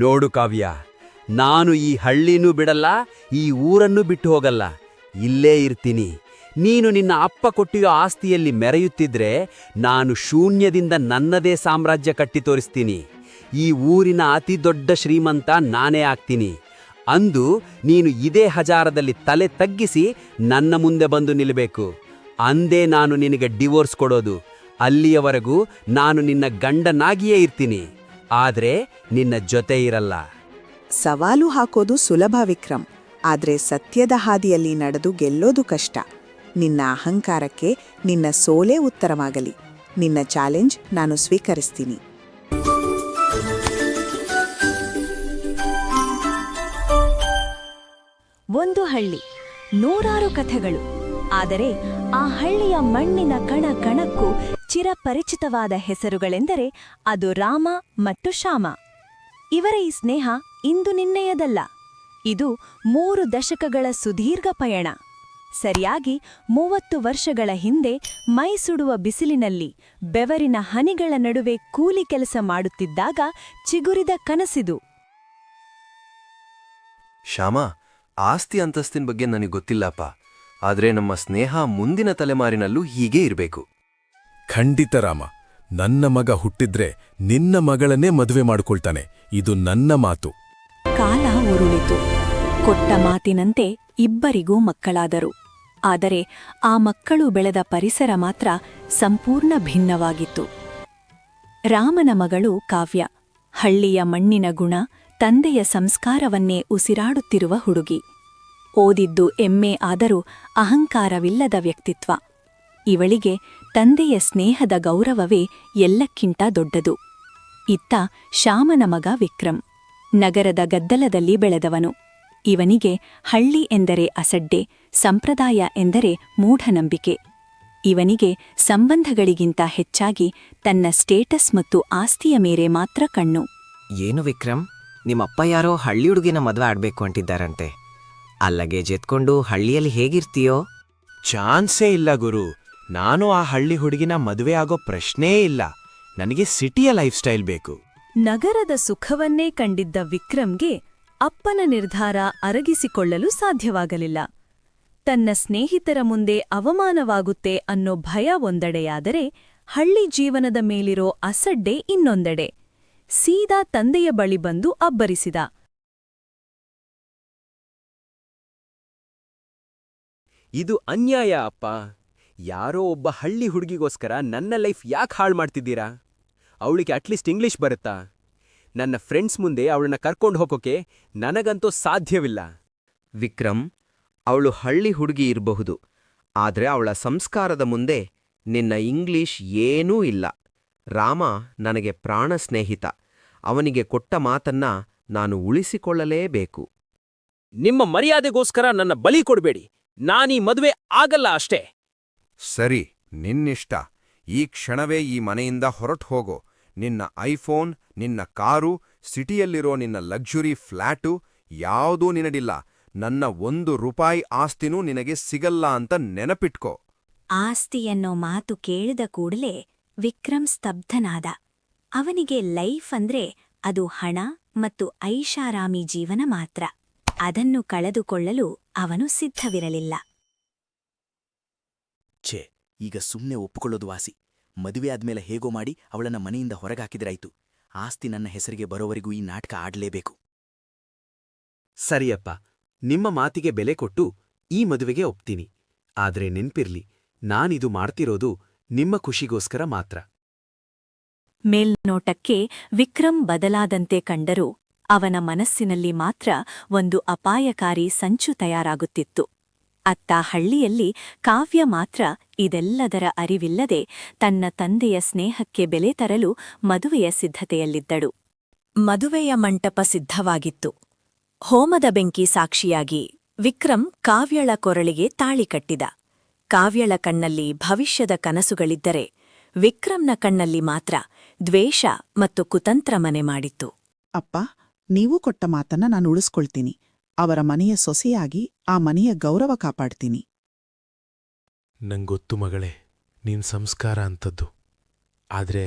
ನೋಡು ಕಾವ್ಯ, ನಾನು ಈ ಹಳ್ಳಿನೂ ಬಿಡಲ್ಲ, ಈ ಊರನ್ನು ಬಿಟ್ಟು ಹೋಗಲ್ಲ. ಇಲ್ಲೇ ಇರ್ತೀನಿ. ನೀನು ನಿನ್ನ ಅಪ್ಪ ಕೊಟ್ಟಿರೋ ಆಸ್ತಿಯಲ್ಲಿ ಮೆರೆಯುತ್ತಿದ್ರೆ ನಾನು ಶೂನ್ಯದಿಂದ ನನ್ನದೇ ಸಾಮ್ರಾಜ್ಯ ಕಟ್ಟಿ ತೋರಿಸ್ತೀನಿ. ಈ ಊರಿನ ಅತಿ ದೊಡ್ಡ ಶ್ರೀಮಂತ ನಾನೇ ಆಗ್ತೀನಿ. ಅಂದು ನೀನು ಇದೇ ಹಜಾರದಲ್ಲಿ ತಲೆ ತಗ್ಗಿಸಿ ನನ್ನ ಮುಂದೆ ಬಂದು ನಿಲ್ಲಬೇಕು ಅಂದೇ ನಾನು ನಿನಗೆ ಡಿವೋರ್ಸ್ ಕೊಡೋದು. ಅಲ್ಲಿಯವರೆಗೂ ನಾನು ನಿನ್ನ ಗಂಡನಾಗಿಯೇ ಇರ್ತೀನಿ. ಆದ್ರೆ ನಿನ್ನ ಜೊತೆ ಇರಲ್ಲ. ಸವಾಲು ಹಾಕೋದು ಸುಲಭ ವಿಕ್ರಮ್. ಆದ್ರೆ ಸತ್ಯದ ಹಾದಿಯಲ್ಲಿ ನಡೆದು ಗೆಲ್ಲೋದು ಕಷ್ಟ. ನಿನ್ನ ಅಹಂಕಾರಕ್ಕೆ ನಿನ್ನ ಸೋಲೇ ಉತ್ತರವಾಗಲಿ. ನಿನ್ನ ಚಾಲೆಂಜ್ ನಾನು ಸ್ವೀಕರಿಸ್ತೀನಿ. ಒಂದು ಹಳ್ಳಿ. ನೂರಾರು ಕಥೆಗಳು. ಆದರೆ ಆ ಹಳ್ಳಿಯ ಮಣ್ಣಿನ ಕಣ ಕಣಕ್ಕೂ ಚಿರಪರಿಚಿತವಾದ ಹೆಸರುಗಳೆಂದರೆ ಅದು ರಾಮ ಮತ್ತು ಶ್ಯಾಮ. ಇವರ ಈ ಸ್ನೇಹ ಇಂದು ನಿನ್ನೆಯದಲ್ಲ. ಇದು ಮೂರು ದಶಕಗಳ ಸುದೀರ್ಘ ಪಯಣ. ಸರಿಯಾಗಿ ಮೂವತ್ತು ವರ್ಷಗಳ ಹಿಂದೆ ಮೈ ಸುಡುವ ಬಿಸಿಲಿನಲ್ಲಿ ಬೆವರಿನ ಹನಿಗಳ ನಡುವೆ ಕೂಲಿ ಕೆಲಸ ಮಾಡುತ್ತಿದ್ದಾಗ ಚಿಗುರಿದ ಕನಸಿದು. ಶ್ಯಾಮ, ಆಸ್ತಿ ಅಂತಸ್ತಿನ ಬಗ್ಗೆ ನನಗೆ ಗೊತ್ತಿಲ್ಲಪ್ಪ. ಆದ್ರೆ ನಮ್ಮ ಸ್ನೇಹ ಮುಂದಿನ ತಲೆಮಾರಿನಲ್ಲೂ ಹೀಗೇ ಇರಬೇಕು. ಖಂಡಿತ ರಾಮ. ನನ್ನ ಮಗ ಹುಟ್ಟಿದ್ರೆ ನಿನ್ನ ಮಗಳನ್ನೇ ಮದುವೆ ಮಾಡ್ಕೊಳ್ತಾನೆ. ಇದು ನನ್ನ ಮಾತು. ಕಾಲ ಉರುಳಿತು. ಕೊಟ್ಟ ಮಾತಿನಂತೆ ಇಬ್ಬರಿಗೂ ಮಕ್ಕಳಾದರು. ಆದರೆ ಆ ಮಕ್ಕಳು ಬೆಳೆದ ಪರಿಸರ ಮಾತ್ರ ಸಂಪೂರ್ಣ ಭಿನ್ನವಾಗಿತ್ತು. ರಾಮನ ಮಗಳು ಕಾವ್ಯ. ಹಳ್ಳಿಯ ಮಣ್ಣಿನ ಗುಣ, ತಂದೆಯ ಸಂಸ್ಕಾರವನ್ನೇ ಉಸಿರಾಡುತ್ತಿರುವ ಹುಡುಗಿ. ಓದಿದ್ದು ಎಮ್ಮೆ ಆದರೂ ಅಹಂಕಾರವಿಲ್ಲದ ವ್ಯಕ್ತಿತ್ವ. ಇವಳಿಗೆ ತಂದೆಯ ಸ್ನೇಹದ ಗೌರವವೇ ಎಲ್ಲಕ್ಕಿಂತ ದೊಡ್ಡದು. ಇತ್ತ ಶ್ಯಾಮನ ಮಗ ವಿಕ್ರಂ. ನಗರದ ಗದ್ದಲದಲ್ಲಿ ಬೆಳೆದವನು. ಇವನಿಗೆ ಹಳ್ಳಿ ಎಂದರೆ ಅಸಡ್ಡೆ ಸಂಪ್ರದಾಯ ಎಂದರೆ ಮೂಢನಂಬಿಕೆ. ಇವನಿಗೆ ಸಂಬಂಧಗಳಿಗಿಂತ ಹೆಚ್ಚಾಗಿ ತನ್ನ ಸ್ಟೇಟಸ್ ಮತ್ತು ಆಸ್ತಿಯ ಮೇರೆ ಮಾತ್ರ ಕಣ್ಣು. ಏನು ವಿಕ್ರಮ್ ನಿಮ್ಮಪ್ಪ ಯಾರೋ ಹಳ್ಳಿ ಹುಡುಗಿನ ಮದುವೆ ಆಡ್ಬೇಕು ಅಂಟಿದ್ದಾರಂತೆ ಅಲ್ಲಗೆ ಜೆತ್ಕೊಂಡು ಹಳ್ಳಿಯಲ್ಲಿ ಹೇಗಿರ್ತೀಯೋ? ಚಾನ್ಸೇ ಇಲ್ಲ ಗುರು. ನಾನು ಆ ಹಳ್ಳಿ ಹುಡುಗಿನ ಮದುವೆ ಆಗೋ ಪ್ರಶ್ನೇ ಇಲ್ಲ. ನನಗೆ ಸಿಟಿಯ ಲೈಫ್ ಸ್ಟೈಲ್ ಬೇಕು. ನಗರದ ಸುಖವನ್ನೇ ಕಂಡಿದ್ದ ವಿಕ್ರಮ್ಗೆ ಅಪ್ಪನ ನಿರ್ಧಾರ ಅರಗಿಸಿಕೊಳ್ಳಲು ಸಾಧ್ಯವಾಗಲಿಲ್ಲ. ತನ್ನ ಸ್ನೇಹಿತರ ಮುಂದೆ ಅವಮಾನವಾಗುತ್ತೆ ಅನ್ನೋ ಭಯ ಒಂದೆಡೆಯಾದರೆ ಹಳ್ಳಿ ಜೀವನದ ಮೇಲಿರೋ ಅಸಡ್ಡೆ ಇನ್ನೊಂದೆಡೆ. ಸೀದಾ ತಂದೆಯ ಬಳಿ ಬಂದು ಅಬ್ಬರಿಸಿದ. ಇದು ಅನ್ಯಾಯ ಅಪ್ಪ. ಯಾರೋ ಒಬ್ಬ ಹಳ್ಳಿ ಹುಡುಗಿಗೋಸ್ಕರ ನನ್ನ ಲೈಫ್ ಯಾಕೆ ಹಾಳು ಮಾಡ್ತಿದ್ದೀರಾ? ಅವಳಿಗೆ ಅಟ್ಲೀಸ್ಟ್ ಇಂಗ್ಲಿಷ್ ಬರುತ್ತಾ? ನನ್ನ ಫ್ರೆಂಡ್ಸ್ ಮುಂದೆ ಅವಳನ್ನ ಕರ್ಕೊಂಡು ಹೋಗೋಕೆ ನನಗಂತೂ ಸಾಧ್ಯವಿಲ್ಲ. ವಿಕ್ರಮ್ ಅವಳು ಹಳ್ಳಿ ಹುಡುಗಿ ಇರಬಹುದು ಆದರೆ ಅವಳ ಸಂಸ್ಕಾರದ ಮುಂದೆ ನಿನ್ನ ಇಂಗ್ಲಿಷ್ ಏನೂ ಇಲ್ಲ. ರಾಮ ನನಗೆ ಪ್ರಾಣ ಸ್ನೇಹಿತ ಅವನಿಗೆ ಕೊಟ್ಟ ಮಾತನ್ನ ನಾನು ಉಳಿಸಿಕೊಳ್ಳಲೇಬೇಕು. ನಿಮ್ಮ ಮರ್ಯಾದೆಗೋಸ್ಕರ ನನ್ನ ಬಲಿ ಕೊಡಬೇಡಿ ನಾನೀ ಮದುವೆ ಆಗಲ್ಲ ಅಷ್ಟೇ. ಸರಿ, ನಿನ್ನಿಷ್ಟ. ಈ ಕ್ಷಣವೇ ಈ ಮನೆಯಿಂದ ಹೊರಟು ಹೋಗೋ. ನಿನ್ನ ಐಫೋನ್, ನಿನ್ನ ಕಾರು, ಸಿಟಿಯಲ್ಲಿರೋ ನಿನ್ನ ಲಕ್ಸುರಿ ಫ್ಲ್ಯಾಟು ಯಾವುದೂ ನಿನಡಿಲ್ಲ ನನ್ನ ಒಂದು ರೂಪಾಯಿ ಆಸ್ತಿನೂ ನಿನಗೆ ಸಿಗಲ್ಲ ಅಂತ ನೆನಪಿಟ್ಕೋ. ಆಸ್ತಿಯನ್ನೋ ಮಾತು ಕೇಳಿದ ಕೂಡಲೇ ವಿಕ್ರಮ್ ಸ್ತಬ್ಧನಾದ. ಅವನಿಗೆ ಲೈಫ್ ಅಂದ್ರೆ ಅದು ಹಣ ಮತ್ತು ಐಷಾರಾಮಿ ಜೀವನ ಮಾತ್ರ. ಅದನ್ನು ಕಳೆದುಕೊಳ್ಳಲು ಅವನು ಸಿದ್ಧವಿರಲಿಲ್ಲ. ಛೇ, ಈಗ ಸುಮ್ಮನೆ ಒಪ್ಪಿಕೊಳ್ಳೋದು ವಾಸಿ. ಮದುವೆ ಆದ್ಮೇಲೆ ಹೇಗೋ ಮಾಡಿ ಅವಳನ್ನ ಮನೆಯಿಂದ ಹೊರಗಾಕಿದ್ರಾಯ್ತು. ಆಸ್ತಿ ನನ್ನ ಹೆಸರಿಗೆ ಬರೋವರೆಗೂ ಈ ನಾಟಕ ಆಡ್ಲೇಬೇಕು. ಸರಿಯಪ್ಪ, ನಿಮ್ಮ ಮಾತಿಗೆ ಬೆಲೆ ಕೊಟ್ಟು ಈ ಮದುವೆಗೆ ಒಪ್ತೀನಿ. ಆದ್ರೆ ನೆನ್ಪಿರ್ಲಿ, ನಾನಿದು ಮಾಡ್ತಿರೋದು ನಿಮ್ಮ ಖುಷಿಗೋಸ್ಕರ ಮಾತ್ರ. ಮೇಲ್ನೋಟಕ್ಕೆ ವಿಕ್ರಮ್ ಬದಲಾದಂತೆ ಕಂಡರೂ ಅವನ ಮನಸ್ಸಿನಲ್ಲಿ ಮಾತ್ರ ಒಂದು ಅಪಾಯಕಾರಿ ಸಂಚು ತಯಾರಾಗುತ್ತಿತ್ತು. ಅತ್ತ ಹಳ್ಳಿಯಲ್ಲಿ ಕಾವ್ಯ ಮಾತ್ರ ಇದೆಲ್ಲದರ ಅರಿವಿಲ್ಲದೆ ತನ್ನ ತಂದೆಯ ಸ್ನೇಹಕ್ಕೆ ಬೆಲೆ ತರಲು ಮದುವೆಯ ಸಿದ್ಧತೆಯಲ್ಲಿದ್ದಳು. ಮದುವೆಯ ಮಂಟಪ ಸಿದ್ಧವಾಗಿತ್ತು. ಹೋಮದ ಬೆಂಕಿ ಸಾಕ್ಷಿಯಾಗಿ ವಿಕ್ರಮ್ ಕಾವ್ಯಳ ಕೊರಳಿಗೆ ತಾಳಿ ಕಟ್ಟಿದ. ಕಾವ್ಯಳ ಕಣ್ಣಲ್ಲಿ ಭವಿಷ್ಯದ ಕನಸುಗಳಿದ್ದರೆ ವಿಕ್ರಮ್ನ ಕಣ್ಣಲ್ಲಿ ಮಾತ್ರ ದ್ವೇಷ ಮತ್ತು ಕುತಂತ್ರ ಮನೆ ಮಾಡಿತ್ತು. ಅಪ್ಪ, ನೀವು ಕೊಟ್ಟ ಮಾತನ್ನ ನಾನು ಉಳಿಸ್ಕೊಳ್ತೀನಿ. ಅವರ ಮನೆಯ ಸೊಸೆಯಾಗಿ ಆ ಮನೆಯ ಗೌರವ ಕಾಪಾಡ್ತೀನಿ. ನಂಗೊತ್ತು ಮಗಳೇ ನೀನ್ ಸಂಸ್ಕಾರ ಅಂತದ್ದು ಆದ್ರೆ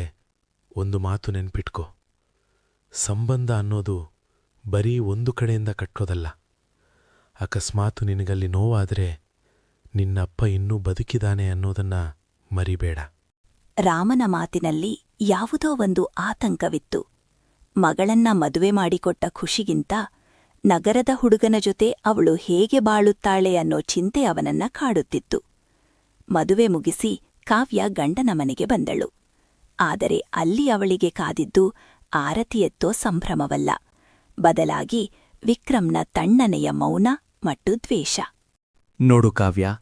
ಒಂದು ಮಾತು ನೆನ್ಪಿಟ್ಕೋ. ಸಂಬಂಧ ಅನ್ನೋದು ಬರೀ ಒಂದು ಕಡೆಯಿಂದ ಕಟ್ಟೋದಲ್ಲ ಅಕಸ್ಮಾತ್ ನಿನಗಲ್ಲಿ ನೋವಾದರೆ ನಿನ್ನಪ್ಪ ಇನ್ನೂ ಬದುಕಿದಾನೆ ಅನ್ನೋದನ್ನ ಮರಿಬೇಡ. ರಾಮನ ಮಾತಿನಲ್ಲಿ ಯಾವುದೋ ಒಂದು ಆತಂಕವಿತ್ತು. ಮಗಳನ್ನ ಮದುವೆ ಮಾಡಿಕೊಟ್ಟ ಖುಷಿಗಿಂತ ನಗರದ ಹುಡುಗನ ಜೊತೆ ಅವಳು ಹೇಗೆ ಬಾಳುತ್ತಾಳೆ ಅನ್ನೋ ಚಿಂತೆ ಅವನನ್ನ ಕಾಡುತ್ತಿತ್ತು. ಮದುವೆ ಮುಗಿಸಿ ಕಾವ್ಯ ಗಂಡನ ಮನೆಗೆ ಬಂದಳು. ಆದರೆ ಅಲ್ಲಿ ಅವಳಿಗೆ ಕಾದಿದ್ದು ಆರತಿಯೆತ್ತೋ ಸಂಭ್ರಮವಲ್ಲ. ಬದಲಾಗಿ ವಿಕ್ರಮ್ನ ತಣ್ಣನೆಯ ಮೌನ ಮತ್ತು ದ್ವೇಷ. ನೋಡು ಕಾವ್ಯ,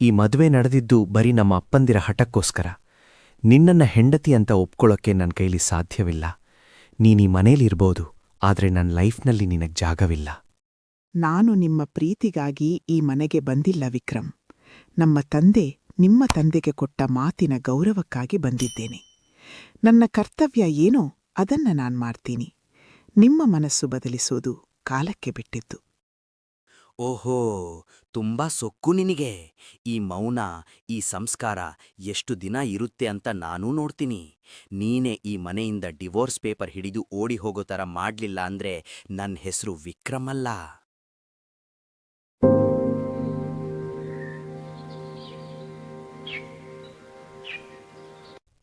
ಈ ಮದುವೆ ನಡೆದಿದ್ದು ಬರೀ ನಮ್ಮ ಅಪ್ಪಂದಿರ ಹಠಕ್ಕೋಸ್ಕರ. ನಿನ್ನನ್ನ ಹೆಂಡತಿ ಅಂತ ಒಪ್ಕೊಳ್ಳೋಕ್ಕೆ ನನ್ನ ಕೈಲಿ ಸಾಧ್ಯವಿಲ್ಲ. ನೀನೀ ಮನೇಲಿರ್ಬೋದು. ಆದ್ರೆ ನನ್ನ ಲೈಫ್ನಲ್ಲಿ ನಿನಗ್ ಜಾಗವಿಲ್ಲ. ನಾನು ನಿಮ್ಮ ಪ್ರೀತಿಗಾಗಿ ಈ ಮನೆಗೆ ಬಂದಿಲ್ಲ ವಿಕ್ರಮ್. ನಮ್ಮ ತಂದೆ ನಿಮ್ಮ ತಂದೆಗೆ ಕೊಟ್ಟ ಮಾತಿನ ಗೌರವಕ್ಕಾಗಿ ಬಂದಿದ್ದೇನೆ. ನನ್ನ ಕರ್ತವ್ಯ ಏನೋ ಅದನ್ನ ನಾನ್ ಮಾಡ್ತೀನಿ. ನಿಮ್ಮ ಮನಸ್ಸು ಬದಲಿಸೋದು ಕಾಲಕ್ಕೆ ಬಿಟ್ಟಿದ್ದು. ಓಹೋ, ತುಂಬಾ ಸೊಕ್ಕು ನಿನಗೆ. ಈ ಮೌನ, ಈ ಸಂಸ್ಕಾರ ಎಷ್ಟು ದಿನ ಇರುತ್ತೆ ಅಂತ ನಾನೂ ನೋಡ್ತೀನಿ. ನೀನೇ ಈ ಮನೆಯಿಂದ ಡಿವೋರ್ಸ್ ಪೇಪರ್ ಹಿಡಿದು ಓಡಿ ಹೋಗೋ ಥರ ಮಾಡ್ಲಿಲ್ಲ ಅಂದ್ರೆ ನನ್ನ ಹೆಸರು ವಿಕ್ರಮ್ ಅಲ್ಲ.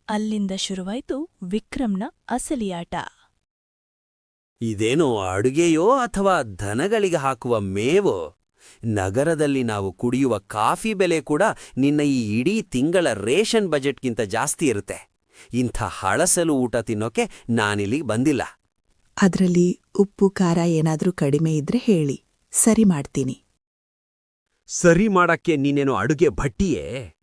ಅಲ್ಲಿಂದ ಶುರುವಾಯಿತು ವಿಕ್ರಮ್ನ ಅಸಲಿಯಾಟ. ಇದೇನೋ ಅಡುಗೆಯೋ ಅಥವಾ ದನಗಳಿಗೆ ಹಾಕುವ ಮೇವೋ? ನಗರದಲ್ಲಿ ನಾವು ಕುಡಿಯುವ ಕಾಫಿ ಬೆಲೆ ಕೂಡ ನಿನ್ನ ಈ ಇಡೀ ತಿಂಗಳ ರೇಷನ್ ಬಜೆಟ್ಗಿಂತ ಜಾಸ್ತಿ ಇರುತ್ತೆ. ಇಂಥ ಹಳಸಲು ಊಟ ತಿನ್ನೋಕೆ ನಾನಿಲ್ಲಿಗೆ ಬಂದಿಲ್ಲ. ಅದರಲ್ಲಿ ಉಪ್ಪು ಖಾರ ಏನಾದ್ರೂ ಕಡಿಮೆ ಇದ್ರೆ ಹೇಳಿ. ಸರಿ ಮಾಡ್ತೀನಿ. ಸರಿ ಮಾಡಕ್ಕೆ ನೀನೇನು ಅಡುಗೆ ಭಟ್ಟಿಯೇ?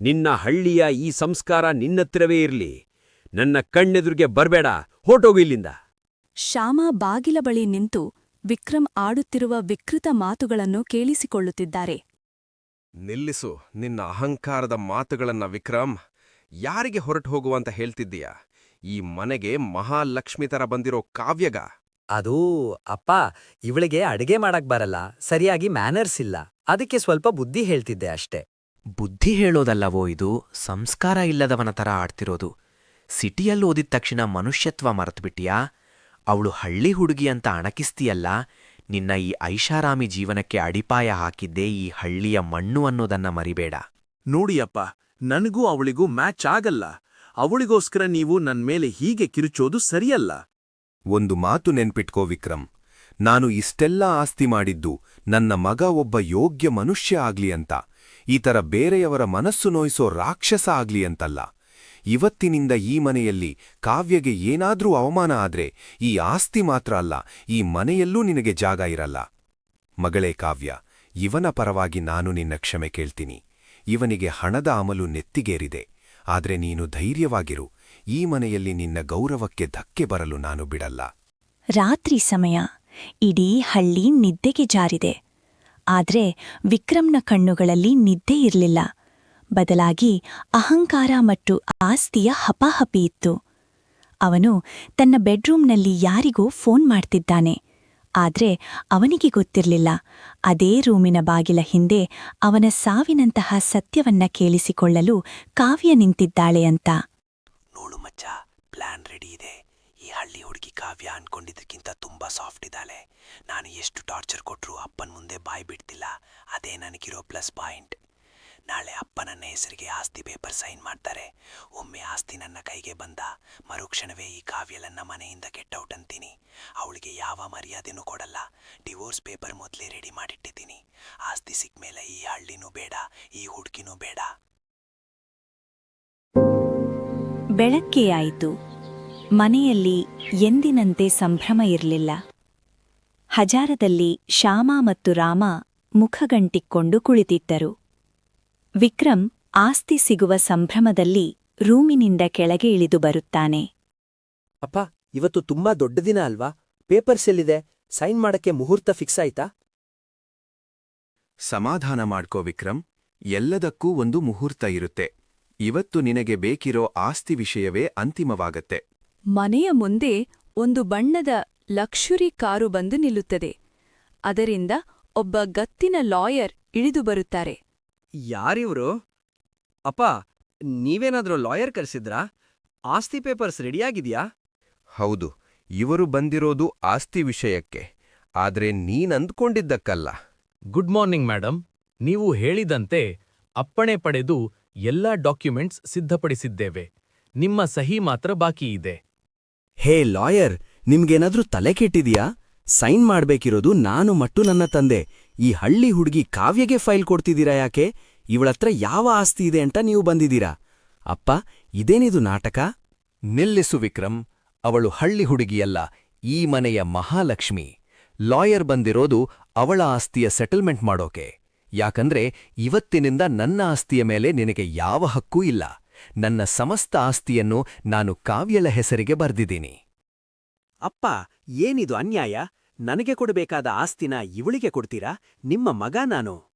ನಿನ್ನ ಹಳ್ಳಿಯ ಈ ಸಂಸ್ಕಾರ ನಿನ್ನತ್ರವೇ ಇರಲಿ. ನನ್ನ ಕಣ್ಣೆದುರಿಗೆ ಬರ್ಬೇಡ. ಹೊರ್ಟೋಗು ಇಲ್ಲಿಂದ. ಶ್ಯಾಮ ಬಾಗಿಲ ಬಳಿ ನಿಂತು ವಿಕ್ರಮ್ ಆಡುತ್ತಿರುವ ವಿಕೃತ ಮಾತುಗಳನ್ನು ಕೇಳಿಸಿಕೊಳ್ಳುತ್ತಿದ್ದಾರೆ. ನಿಲ್ಲಿಸು ನಿನ್ನ ಅಹಂಕಾರದ ಮಾತುಗಳನ್ನ ವಿಕ್ರಮ್ ಯಾರಿಗೆ ಹೊರಟು ಹೋಗುವಂತ ಹೇಳ್ತಿದ್ದೀಯಾ? ಈ ಮನೆಗೆ ಮಹಾಲಕ್ಷ್ಮಿ ತರ ಬಂದಿರೋ ಕಾವ್ಯಗ. ಅದು ಅಪ್ಪ ಇವಳಿಗೆ ಅಡಿಗೆ ಮಾಡಕ್ ಬರಲ್ಲ ಸರಿಯಾಗಿ ಮ್ಯಾನರ್ಸ್ ಇಲ್ಲ. ಅದಕ್ಕೆ ಸ್ವಲ್ಪ ಬುದ್ಧಿ ಹೇಳ್ತಿದ್ದೆ ಅಷ್ಟೇ. ಬುದ್ಧಿ ಹೇಳೋದಲ್ಲವೋ ಇದು? ಸಂಸ್ಕಾರ ಇಲ್ಲದವನ ಥರ ಆಡ್ತಿರೋದು. ಸಿಟಿಯಲ್ಲಿ ಓದಿದ ತಕ್ಷಣ ಮನುಷ್ಯತ್ವ ಮರೆತುಬಿಟ್ಟಿಯಾ? ಅವಳು ಹಳ್ಳಿ ಹುಡುಗಿ ಅಂತ ಅಣಕಿಸ್ತೀಯಲ್ಲ ನಿನ್ನ ಈ ಐಷಾರಾಮಿ ಜೀವನಕ್ಕೆ ಅಡಿಪಾಯ ಹಾಕಿದ್ದೇ ಈ ಹಳ್ಳಿಯ ಮಣ್ಣು ಅನ್ನೋದನ್ನ ಮರಿಬೇಡ. ನೋಡಿಯಪ್ಪ ನನಗೂ ಅವಳಿಗೂ ಮ್ಯಾಚ್ ಆಗಲ್ಲ. ಅವಳಿಗೋಸ್ಕರ ನೀವು ನನ್ಮೇಲೆ ಹೀಗೆ ಕಿರುಚೋದು ಸರಿಯಲ್ಲ. ಒಂದು ಮಾತು ನೆನ್ಪಿಟ್ಕೋ ವಿಕ್ರಮ್. ನಾನು ಇಷ್ಟೆಲ್ಲ ಆಸ್ತಿ ಮಾಡಿದ್ದು ನನ್ನ ಮಗ ಒಬ್ಬ ಯೋಗ್ಯ ಮನುಷ್ಯ ಆಗ್ಲಿ ಅಂತ. ಈ ಬೇರೆಯವರ ಮನಸ್ಸು ನೋಯಿಸೋ ರಾಕ್ಷಸ ಆಗ್ಲಿ ಅಂತಲ್ಲ. ಇವತ್ತಿನಿಂದ ಈ ಮನೆಯಲ್ಲಿ ಕಾವ್ಯಗೆ ಏನಾದ್ರೂ ಅವಮಾನ ಆದ್ರೆ ಈ ಆಸ್ತಿ ಮಾತ್ರ ಅಲ್ಲ, ಈ ಮನೆಯಲ್ಲೂ ನಿನಗೆ ಜಾಗ ಇರಲ್ಲ. ಮಗಳೇ ಕಾವ್ಯ, ಇವನ ಪರವಾಗಿ ನಾನು ನಿನ್ನ ಕ್ಷಮೆ ಕೇಳ್ತೀನಿ. ಇವನಿಗೆ ಹಣದ ಅಮಲು ನೆತ್ತಿಗೇರಿದೆ. ಆದ್ರೆ ನೀನು ಧೈರ್ಯವಾಗಿರು. ಈ ಮನೆಯಲ್ಲಿ ನಿನ್ನ ಗೌರವಕ್ಕೆ ಧಕ್ಕೆ ಬರಲು ನಾನು ಬಿಡಲ್ಲ. ರಾತ್ರಿ ಸಮಯ. ಇಡೀ ಹಳ್ಳಿ ನಿದ್ದೆಗೆ ಜಾರಿದೆ. ಆದ್ರೆ ವಿಕ್ರಮ್ನ ಕಣ್ಣುಗಳಲ್ಲಿ ನಿದ್ದೆ ಇರಲಿಲ್ಲ. ಬದಲಾಗಿ ಅಹಂಕಾರ ಮತ್ತು ಆಸ್ತಿಯ ಹಪಾಹಪಿಯಿತ್ತು ಅವನು ತನ್ನ ಬೆಡ್ರೂಮ್ನಲ್ಲಿ ಯಾರಿಗೋ ಫೋನ್ ಮಾಡ್ತಿದ್ದಾನೆ. ಆದ್ರೆ ಅವನಿಗೆ ಗೊತ್ತಿರಲಿಲ್ಲ. ಅದೇ ರೂಮಿನ ಬಾಗಿಲ ಹಿಂದೆ ಅವನ ಸಾವಿನಂತಹ ಸತ್ಯವನ್ನ ಕೇಳಿಸಿಕೊಳ್ಳಲು ಕಾವ್ಯ ನಿಂತಿದ್ದಾಳೆ ಅಂತ. ನೋಡು ಮಚ್ಚ, ಪ್ಲಾನ್ ರೆಡಿ ಇದೆ. ಈ ಹಳ್ಳಿ ಹುಡುಗಿ ಕಾವ್ಯ ಅನ್ಕೊಂಡಿದ್ದಕ್ಕಿಂತ ತುಂಬಾ ಸಾಫ್ಟ್ ಇದ್ದಾಳೆ. ನಾನು ಎಷ್ಟು ಟಾರ್ಚರ್ ಕೊಟ್ಟರು ಅಪ್ಪನ ಮುಂದೆ ಬಾಯ್ ಬಿಡ್ತಿಲ್ಲ. ಅದೇ ನನಗಿರೋ ಪ್ಲಸ್ ಪಾಯಿಂಟ್. ನಾಳೆ ಅಪ್ಪನನ್ನ ಹೆಸರಿಗೆ ಆಸ್ತಿ ಪೇಪರ್ ಸೈನ್ ಮಾಡ್ತಾರೆ. ಒಮ್ಮೆ ಆಸ್ತಿ ನನ್ನ ಕೈಗೆ ಬಂದ, ಮರುಕ್ಷಣವೇ ಈ ಕಾವ್ಯಲನ್ನ ಮನೆಯಿಂದ ಕೆಟ್ಟೌಟ್ ಅಂತೀನಿ ಅವಳಿಗೆ ಯಾವ ಮರ್ಯಾದೆನೂ ಕೊಡಲ್ಲ. ಡಿವೋರ್ಸ್ ಪೇಪರ್ ಮೊದಲೇ ರೆಡಿ ಮಾಡಿಟ್ಟಿದ್ದೀನಿ. ಆಸ್ತಿ ಸಿಕ್ಮೇಲೆ ಈ ಹಳ್ಳಿನೂ ಬೇಡ, ಈ ಹುಡುಗಿನೂ ಬೇಡ. ಬೆಳಗ್ಗೆಯಾಯಿತು. ಮನೆಯಲ್ಲಿ ಎಂದಿನಂತೆ ಸಂಭ್ರಮ ಇರಲಿಲ್ಲ. ಹಜಾರದಲ್ಲಿ ಶ್ಯಾಮ ಮತ್ತು ರಾಮ ಮುಖಗಂಟಿಕ್ಕೊಂಡು ಕುಳಿತಿದ್ದರು. ವಿಕ್ರಮ್ ಆಸ್ತಿ ಸಿಗುವ ಸಂಭ್ರಮದಲ್ಲಿ ರೂಮಿನಿಂದ ಕೆಳಗೆ ಇಳಿದು ಬರುತ್ತಾನೆ. ಅಪ್ಪ ಇವತ್ತು ತುಂಬಾ ದೊಡ್ಡ ದಿನ ಅಲ್ವಾ? ಪೇಪರ್ಸ್ ಎಲ್ಲಿದೆ? ಸೈನ್ ಮಾಡಕ್ಕೆ ಮುಹೂರ್ತ ಫಿಕ್ಸ್ ಆಯ್ತಾ? ಸಮಾಧಾನ ಮಾಡ್ಕೋ ವಿಕ್ರಮ್ ಎಲ್ಲದಕ್ಕೂ ಒಂದು ಮುಹೂರ್ತ ಇರುತ್ತೆ. ಇವತ್ತು ನಿನಗೆ ಬೇಕಿರೋ ಆಸ್ತಿ ವಿಷಯವೇ ಅಂತಿಮವಾಗತ್ತೆ. ಮನೆಯ ಮುಂದೆ ಒಂದು ಬಣ್ಣದ ಲಕ್ಷುರಿ ಕಾರು ಬಂದು ನಿಲ್ಲುತ್ತದೆ. ಅದರಿಂದ ಒಬ್ಬ ಗತ್ತಿನ ಲಾಯರ್ ಇಳಿದು ಬರುತ್ತಾರೆ. ಯಾರಿವ್ರು? ಅಪ್ಪ ನೀವೇನಾದ್ರೂ ಲಾಯರ್ ಕರೆಸಿದ್ರಾ? ಆಸ್ತಿ ಪೇಪರ್ಸ್ ರೆಡಿಯಾಗಿದ್ಯಾ? ಹೌದು ಇವರು ಬಂದಿರೋದು ಆಸ್ತಿ ವಿಷಯಕ್ಕೆ ಆದ್ರೆ ನೀನಂದ್ಕೊಂಡಿದ್ದಕ್ಕಲ್ಲ ಗುಡ್ ಮಾರ್ನಿಂಗ್ ಮೇಡಮ್ ನೀವು ಹೇಳಿದಂತೆ ಅಪ್ಪಣೆ ಪಡೆದು ಎಲ್ಲ ಡಾಕ್ಯುಮೆಂಟ್ಸ್ ಸಿದ್ಧಪಡಿಸಿದ್ದೇವೆ ನಿಮ್ಮ ಸಹಿ ಮಾತ್ರ ಬಾಕಿ ಇದೆ. ಹೇ ಲಾಯರ್ ನಿಮ್ಗೇನಾದ್ರೂ ತಲೆ ಕೆಟ್ಟಿದ್ಯಾ? ಸೈನ್ ಮಾಡ್ಬೇಕಿರೋದು ನಾನು ಮತ್ತು ನನ್ನ ತಂದೆ. ಈ ಹಳ್ಳಿ ಹುಡುಗಿ ಕಾವ್ಯಗೆ ಫೈಲ್ ಕೊಡ್ತಿದ್ದೀರಾ ಯಾಕೆ? ಇವಳತ್ರ ಯಾವ ಆಸ್ತಿ ಇದೆ ಅಂತ ನೀವು ಬಂದಿದ್ದೀರಾ? ಅಪ್ಪ ಇದೇನಿದು ನಾಟಕ? ನಿಲ್ಲಿಸು ವಿಕ್ರಮ್ ಅವಳು ಹಳ್ಳಿ ಹುಡುಗಿಯಲ್ಲ ಈ ಮನೆಯ ಮಹಾಲಕ್ಷ್ಮಿ. ಲಾಯರ್ ಬಂದಿರೋದು ಅವಳ ಆಸ್ತಿಯ ಸೆಟಲ್ಮೆಂಟ್ ಮಾಡೋಕೆ. ಯಾಕಂದ್ರೆ ಇವತ್ತಿನಿಂದ ನನ್ನ ಆಸ್ತಿಯ ಮೇಲೆ ನಿನಗೆ ಯಾವ ಹಕ್ಕೂ ಇಲ್ಲ. ನನ್ನ ಸಮಸ್ತ ಆಸ್ತಿಯನ್ನು ನಾನು ಕಾವ್ಯಳ ಹೆಸರಿಗೆ ಬರ್ದಿದ್ದೀನಿ. ಅಪ್ಪ ಏನಿದು ಅನ್ಯಾಯ? ನನಗೆ ಕೊಡಬೇಕಾದ ಆಸ್ತಿನ ಇವಳಿಗೆ ಕೊಡ್ತೀರಾ? ನಿಮ್ಮ ಮಗ ನಾನು.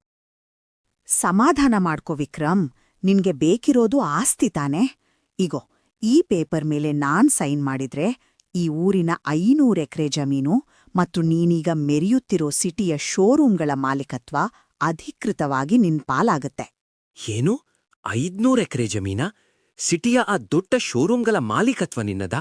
ಸಮಾಧಾನ ಮಾಡ್ಕೋ ವಿಕ್ರಮ್. ನಿನ್ಗೆ ಬೇಕಿರೋದು ಆಸ್ತಿ ತಾನೆ. ಇಗೋ ಈ ಪೇಪರ್ ಮೇಲೆ ನಾನ್ ಸೈನ್ ಮಾಡಿದ್ರೆ ಈ ಊರಿನ ಐನೂರು ಎಕರೆ ಜಮೀನು ಮತ್ತು ನೀನೀಗ ಮೆರೆಯುತ್ತಿರೋ ಸಿಟಿಯ ಶೋರೂಮ್ಗಳ ಮಾಲೀಕತ್ವ ಅಧಿಕೃತವಾಗಿ ನಿನ್ ಪಾಲಾಗತ್ತೆ. ಏನು? ಐದ್ನೂರು ಎಕರೆ ಜಮೀನ? ಸಿಟಿಯ ಆ ದೊಡ್ಡ ಶೋರೂಮ್ಗಳ ಮಾಲೀಕತ್ವ ನಿನ್ನದ?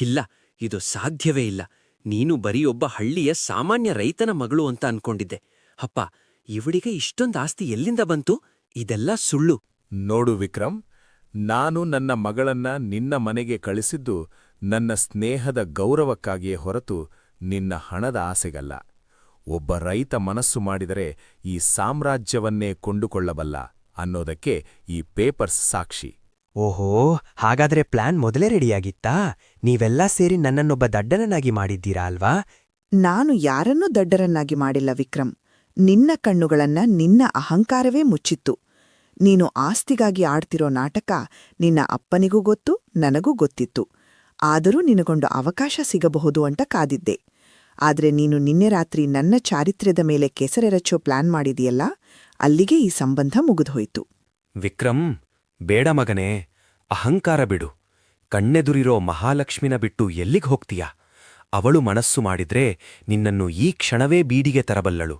ಇಲ್ಲ ಇದು ಸಾಧ್ಯವೇ ಇಲ್ಲ. ನೀನು ಬರೀ ಒಬ್ಬ ಹಳ್ಳಿಯ ಸಾಮಾನ್ಯ ರೈತನ ಮಗಳು ಅಂತ ಅನ್ಕೊಂಡಿದ್ದೆ. ಅಪ್ಪ, ಇವಳಿಗೆ ಇಷ್ಟೊಂದು ಆಸ್ತಿ ಎಲ್ಲಿಂದ ಬಂತು? ಇದೆಲ್ಲ ಸುಳ್ಳು. ನೋಡು ವಿಕ್ರಮ್, ನಾನು ನನ್ನ ಮಗಳನ್ನ ನಿನ್ನ ಮನೆಗೆ ಕಳಿಸಿದ್ದು ನನ್ನ ಸ್ನೇಹದ ಗೌರವಕ್ಕಾಗಿಯೇ ಹೊರತು ನಿನ್ನ ಹಣದ ಆಸೆಗಲ್ಲ. ಒಬ್ಬ ರೈತ ಮನಸ್ಸು ಮಾಡಿದರೆ ಈ ಸಾಮ್ರಾಜ್ಯವನ್ನೇ ಕೊಂಡುಕೊಳ್ಳಬಲ್ಲ ಅನ್ನೋದಕ್ಕೆ ಈ ಪೇಪರ್ಸ್ ಸಾಕ್ಷಿ. ಓಹೋ ಹಾಗಾದ್ರೆ ಪ್ಲಾನ್ ಮೊದಲೇ ರೆಡಿಯಾಗಿತ್ತಾ? ನೀವೆಲ್ಲ ಸೇರಿ ನನ್ನನ್ನೊಬ್ಬ ದಡ್ಡನನ್ನಾಗಿ ಮಾಡಿದ್ದೀರಾ ಅಲ್ವಾ? ನಾನು ಯಾರನ್ನೂ ದಡ್ಡರನ್ನಾಗಿ ಮಾಡಿಲ್ಲ ವಿಕ್ರಮ್. ನಿನ್ನ ಕಣ್ಣುಗಳನ್ನ ನಿನ್ನ ಅಹಂಕಾರವೇ ಮುಚ್ಚಿತ್ತು. ನೀನು ಆಸ್ತಿಗಾಗಿ ಆಡ್ತಿರೋ ನಾಟಕ ನಿನ್ನ ಅಪ್ಪನಿಗೂ ಗೊತ್ತು ನನಗೂ ಗೊತ್ತಿತ್ತು. ಆದರೂ ನಿನಗೊಂದು ಅವಕಾಶ ಸಿಗಬಹುದು ಅಂತ ಕಾದಿದ್ದೆ. ಆದ್ರೆ ನೀನು ನಿನ್ನೆ ರಾತ್ರಿ ನನ್ನ ಚಾರಿತ್ರ್ಯದ ಮೇಲೆ ಕೆಸರೆರಚೋ ಪ್ಲಾನ್ ಮಾಡಿದೆಯಲ್ಲ ಅಲ್ಲಿಗೆ ಈ ಸಂಬಂಧ ಮುಗಿದೋಯ್ತು ವಿಕ್ರಮ್ ಬೇಡ ಮಗನೇ, ಅಹಂಕಾರ ಬಿಡು. ಕಣ್ಣೆದುರಿರೋ ಮಹಾಲಕ್ಷ್ಮಿನ ಬಿಟ್ಟು ಎಲ್ಲಿಗೆ ಹೋಗ್ತೀಯ? ಅವಳು ಮನಸ್ಸು ಮಾಡಿದ್ರೆ ನಿನ್ನನ್ನು ಈ ಕ್ಷಣವೇ ಬೀಡಿಗೆ ತರಬಲ್ಲಳು.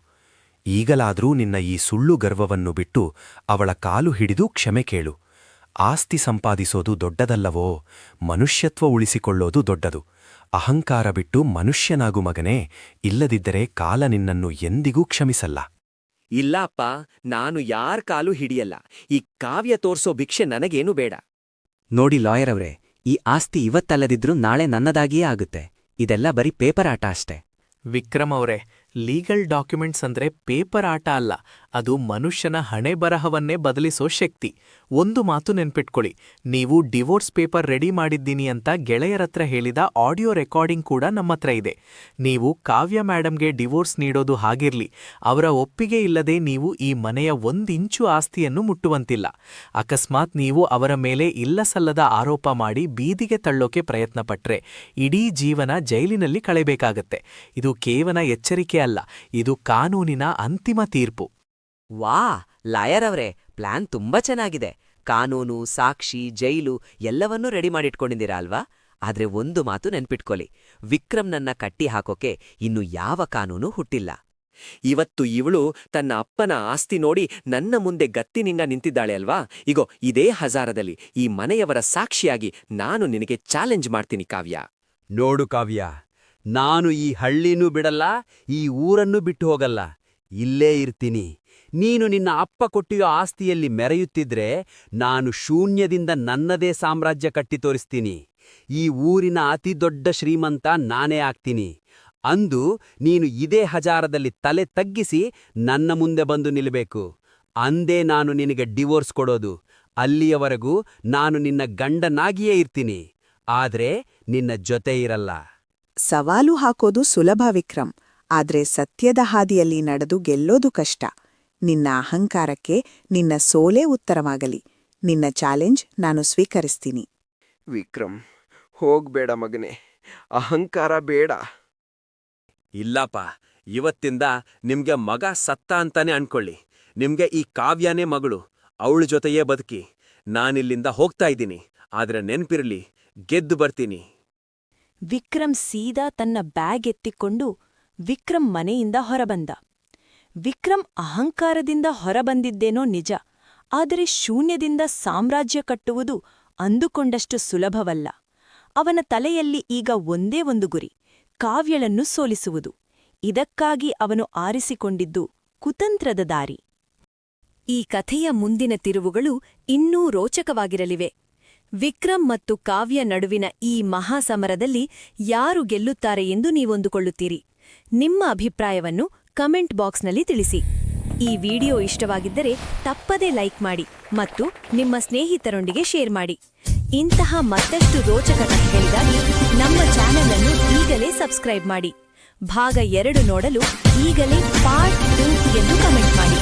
ಈಗಲಾದರೂ ನಿನ್ನ ಈ ಸುಳ್ಳು ಗರ್ವವನ್ನು ಬಿಟ್ಟು ಅವಳ ಕಾಲು ಹಿಡಿದು ಕ್ಷಮೆ ಕೇಳು. ಆಸ್ತಿ ಸಂಪಾದಿಸೋದು ದೊಡ್ಡದಲ್ಲವೋ, ಮನುಷ್ಯತ್ವ ಉಳಿಸಿಕೊಳ್ಳೋದು ದೊಡ್ಡದು. ಅಹಂಕಾರ ಬಿಟ್ಟು ಮನುಷ್ಯನಾಗು ಮಗನೇ, ಇಲ್ಲದಿದ್ದರೆ ಕಾಲ ನಿನ್ನನ್ನು ಎಂದಿಗೂ ಕ್ಷಮಿಸಲ್ಲ. ಇಲ್ಲ ಅಪ್ಪ ನಾನು ಯಾರ್ ಕಾಲು ಹಿಡಿಯಲ್ಲ. ಈ ಕಾವ್ಯ ತೋರ್ಸೋ ಭಿಕ್ಷೆ ನನಗೇನು ಬೇಡ. ನೋಡಿ ಲಾಯರ್ ಅವರೇ ಈ ಆಸ್ತಿ ಇವತ್ತಲ್ಲದಿದ್ರೂ ನಾಳೆ ನನ್ನದಾಗಿಯೇ ಆಗುತ್ತೆ. ಇದೆಲ್ಲ ಬರೀ ಪೇಪರ್ ಆಟ ಅಷ್ಟೇ. ವಿಕ್ರಮ್ ಅವರೇ ಲೀಗಲ್ ಡಾಕ್ಯುಮೆಂಟ್ಸ್ ಅಂದ್ರೆ ಪೇಪರ್ ಆಟ ಅಲ್ಲ ಅದು ಮನುಷ್ಯನ ಹಣೆ ಬರಹವನ್ನೇ ಬದಲಿಸೋ ಶಕ್ತಿ. ಒಂದು ಮಾತು ನೆನ್ಪಿಟ್ಕೊಳ್ಳಿ. ನೀವು ಡಿವೋರ್ಸ್ ಪೇಪರ್ ರೆಡಿ ಮಾಡಿದ್ದೀನಿ ಅಂತ ಗೆಳೆಯರತ್ರ ಹೇಳಿದ ಆಡಿಯೋ ರೆಕಾರ್ಡಿಂಗ್ ಕೂಡ ನಮ್ಮತ್ರ ಇದೆ. ನೀವು ಕಾವ್ಯ ಮ್ಯಾಡಮ್ಗೆ ಡಿವೋರ್ಸ್ ನೀಡೋದು ಹಾಗಿರ್ಲಿ. ಅವರ ಒಪ್ಪಿಗೆ ಇಲ್ಲದೆ ನೀವು ಈ ಮನೆಯ ಒಂದಿಂಚು ಆಸ್ತಿಯನ್ನು ಮುಟ್ಟುವಂತಿಲ್ಲ. ಅಕಸ್ಮಾತ್ ನೀವು ಅವರ ಮೇಲೆ ಇಲ್ಲಸಲ್ಲದ ಆರೋಪ ಮಾಡಿ ಬೀದಿಗೆ ತಳ್ಳೋಕೆ ಪ್ರಯತ್ನ ಪಟ್ರೆ ಇಡೀ ಜೀವನ ಜೈಲಿನಲ್ಲಿ ಕಳೆಬೇಕಾಗತ್ತೆ. ಇದು ಕೇವಲ ಎಚ್ಚರಿಕೆ ಅಲ್ಲ. ಇದು ಕಾನೂನಿನ ಅಂತಿಮ ತೀರ್ಪು. ವಾ, ಲಾಯರ್ ಅವರೇ, ಪ್ಲಾನ್ ತುಂಬಾ ಚೆನ್ನಾಗಿದೆ. ಕಾನೂನು, ಸಾಕ್ಷಿ, ಜೈಲು ಎಲ್ಲವನ್ನೂ ರೆಡಿ ಮಾಡಿಟ್ಕೊಂಡಿದ್ದೀರಾ ಅಲ್ವಾ? ಆದ್ರೆ ಒಂದು ಮಾತು ನೆನ್ಪಿಟ್ಕೊಳ್ಳಿ ವಿಕ್ರಮ್ನನ್ನ ಕಟ್ಟಿ ಹಾಕೋಕೆ ಇನ್ನು ಯಾವ ಕಾನೂನು ಹುಟ್ಟಿಲ್ಲ. ಇವತ್ತು ಇವಳು ತನ್ನ ಅಪ್ಪನ ಆಸ್ತಿ ನೋಡಿ ನನ್ನ ಮುಂದೆ ಗತ್ತಿನಿಂದ ನಿಂತಿದ್ದಾಳೆ ಅಲ್ವಾ? ಇಗೋ, ಇದೇ ಹಜಾರದಲ್ಲಿ ಈ ಮನೆಯವರ ಸಾಕ್ಷಿಯಾಗಿ ನಾನು ನಿನಗೆ ಚಾಲೆಂಜ್ ಮಾಡ್ತೀನಿ ಕಾವ್ಯ. ನೋಡು ಕಾವ್ಯ, ನಾನು ಈ ಹಳ್ಳಿನೂ ಬಿಡಲ್ಲ, ಈ ಊರನ್ನೂ ಬಿಟ್ಟು ಹೋಗಲ್ಲ. ಇಲ್ಲೇ ಇರ್ತೀನಿ. ನೀನು ನಿನ್ನ ಅಪ್ಪ ಕೊಟ್ಟಿಯೋ ಆಸ್ತಿಯಲ್ಲಿ ಮೆರೆಯುತ್ತಿದ್ರೆ ನಾನು ಶೂನ್ಯದಿಂದ ನನ್ನದೇ ಸಾಮ್ರಾಜ್ಯ ಕಟ್ಟಿ ತೋರಿಸ್ತೀನಿ. ಈ ಊರಿನ ಅತಿದೊಡ್ಡ ಶ್ರೀಮಂತ ನಾನೇ ಆಗ್ತೀನಿ. ಅಂದು ನೀನು ಇದೇ ಹಜಾರದಲ್ಲಿ ತಲೆ ತಗ್ಗಿಸಿ ನನ್ನ ಮುಂದೆ ಬಂದು ನಿಲ್ಲಬೇಕು ಅಂದೇ ನಾನು ನಿನಗೆ ಡಿವೋರ್ಸ್ ಕೊಡೋದು. ಅಲ್ಲಿಯವರೆಗೂ ನಾನು ನಿನ್ನ ಗಂಡನಾಗಿಯೇ ಇರ್ತೀನಿ. ಆದ್ರೆ ನಿನ್ನ ಜೊತೆ ಇರಲ್ಲ. ಸವಾಲು ಹಾಕೋದು ಸುಲಭ ವಿಕ್ರಮ್. ಆದ್ರೆ ಸತ್ಯದ ಹಾದಿಯಲ್ಲಿ ನಡೆದು ಗೆಲ್ಲೋದು ಕಷ್ಟ. ನಿನ್ನ ಅಹಂಕಾರಕ್ಕೆ ನಿನ್ನ ಸೋಲೇ ಉತ್ತರವಾಗಲಿ. ನಿನ್ನ ಚಾಲೆಂಜ್ ನಾನು ಸ್ವೀಕರಿಸ್ತೀನಿ. ವಿಕ್ರಮ್ ಹೋಗ್ಬೇಡ ಮಗನೆ. ಅಹಂಕಾರ ಬೇಡ. ಇಲ್ಲಪ್ಪ ಇವತ್ತಿಂದ ನಿಮ್ಗೆ ಮಗ ಸತ್ತ ಅಂತಾನೆ ಅನ್ಕೊಳ್ಳಿ. ನಿಮ್ಗೆ ಈ ಕಾವ್ಯನೇ ಮಗಳು. ಅವಳ ಜೊತೆಯೇ ಬದುಕಿ. ನಾನಿಲ್ಲಿಂದ ಹೋಗ್ತಾ ಇದ್ದೀನಿ. ಆದ್ರೆ ನೆನ್ಪಿರ್ಲಿ ಗೆದ್ದು ಬರ್ತೀನಿ. ವಿಕ್ರಮ್ ಸೀದಾ ತನ್ನ ಬ್ಯಾಗ್ ಎತ್ತಿಕೊಂಡು ವಿಕ್ರಮ್ ಮನೆಯಿಂದ ಹೊರಬಂದ. ವಿಕ್ರಮ್ ಅಹಂಕಾರದಿಂದ ಹೊರಬಂದಿದ್ದೇನೋ ನಿಜ, ಆದರೆ ಶೂನ್ಯದಿಂದ ಸಾಮ್ರಾಜ್ಯ ಕಟ್ಟುವುದು ಅಂದುಕೊಂಡಷ್ಟು ಸುಲಭವಲ್ಲ. ಅವನ ತಲೆಯಲ್ಲಿ ಈಗ ಒಂದೇ ಒಂದು ಗುರಿ, ಕಾವ್ಯಳನ್ನು ಸೋಲಿಸುವುದು. ಇದಕ್ಕಾಗಿ ಅವನು ಆರಿಸಿಕೊಂಡಿದ್ದು ಕುತಂತ್ರದ ದಾರಿ. ಈ ಕಥೆಯ ಮುಂದಿನ ತಿರುವುಗಳು ಇನ್ನೂ ರೋಚಕವಾಗಿರಲಿವೆ. ವಿಕ್ರಮ್ ಮತ್ತು ಕಾವ್ಯ ನಡುವಿನ ಈ ಮಹಾಸಮರದಲ್ಲಿ ಯಾರು ಗೆಲ್ಲುತ್ತಾರೆ ಎಂದು ನೀವೊಂದುಕೊಳ್ಳುತ್ತೀರಿ. ನಿಮ್ಮ ಅಭಿಪ್ರಾಯವನ್ನು ಕಮೆಂಟ್ ಬಾಕ್ಸ್ನಲ್ಲಿ ತಿಳಿಸಿ. ಈ ವಿಡಿಯೋ ಇಷ್ಟವಾಗಿದ್ದರೆ ತಪ್ಪದೇ ಲೈಕ್ ಮಾಡಿ ಮತ್ತು ನಿಮ್ಮ ಸ್ನೇಹಿತರೊಂದಿಗೆ ಶೇರ್ ಮಾಡಿ. ಇಂತಹ ಮತ್ತಷ್ಟು ರೋಚಕ ಕಥೆಗಳಿಗಾಗಿ ನಮ್ಮ ಚಾನೆಲ್ ಅನ್ನು ಈಗಲೇ ಸಬ್ಸ್ಕ್ರೈಬ್ ಮಾಡಿ. ಭಾಗ ಎರಡು ನೋಡಲು ಈಗಲೇ ಪಾರ್ಟ್ ಟು ಎಂದು ಕಮೆಂಟ್ ಮಾಡಿ.